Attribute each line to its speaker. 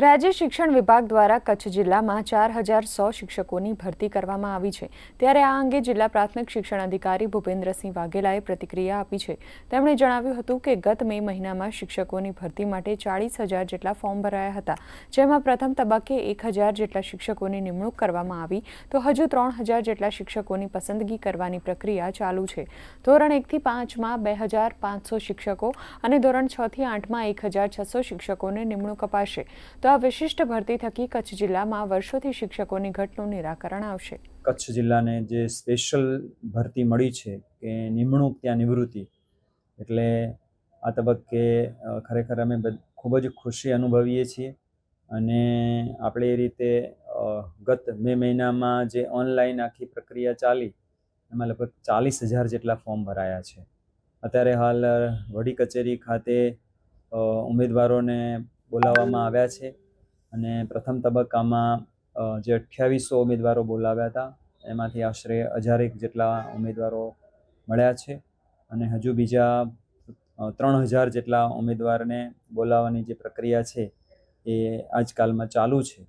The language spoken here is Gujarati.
Speaker 1: રાજ્ય શિક્ષણ વિભાગ દ્વારા કચ્છ જિલ્લામાં ચાર હજાર સો શિક્ષકોની ભરતી કરવામાં આવી છે. ત્યારે આ અંગે જિલ્લા પ્રાથમિક શિક્ષણ અધિકારી ભૂપેન્દ્રસિંહ વાઘેલાએ પ્રતિક્રિયા આપી છે. તેમણે જણાવ્યું હતું કે ગત મે મહિનામાં શિક્ષકોની ભરતી માટે ચાળીસ હજાર જેટલા ફોર્મ ભરાયા હતા. જેમાં પ્રથમ તબક્કે એક હજાર જેટલા શિક્ષકોની નિમણૂક કરવામાં આવી. તો હજુ ત્રણ હજાર જેટલા શિક્ષકોની પસંદગી કરવાની પ્રક્રિયા ચાલુ છે. ધોરણ એકથી પાંચમાં બે હજાર પાંચસો શિક્ષકો અને ધોરણ છથી આઠમાં એક હજાર છસો શિક્ષકોને નિમણૂક અપાશે. તો આ વિશિષ્ટ ભરતી થકી કચ્છ જિલ્લામાં વર્ષોથી શિક્ષકોની ઘટનું નિરાકરણ આવશે.
Speaker 2: કચ્છ જિલ્લાને જે સ્પેશિયલ ભરતી મળી છે કે નિમણૂક ત્યાં નિવૃત્તિ, એટલે આ તબક્કે ખરેખર અમે ખૂબ જ ખુશી અનુભવીએ છીએ અને આપણે એ રીતે ગત મે મહિનામાં જે ઓનલાઈન આખી પ્રક્રિયા ચાલી, એમાં લગભગ ચાલીસ હજાર જેટલા ફોર્મ ભરાયા છે. અત્યારે હાલ વડી કચેરી ખાતે ઉમેદવારોને બોલાવવામાં આવ્યા છે. અને પ્રથમ તબક્કામાં જે અઠ્યાવીસો ઉમેદવારો બોલાવ્યા હતા, એમાંથી આશરે હજારેક જેટલા ઉમેદવારો મળ્યા છે. અને હજુ બીજા ત્રણ હજાર જેટલા ઉમેદવારને બોલાવવાની જે પ્રક્રિયા છે, એ આજકાલમાં ચાલુ છે.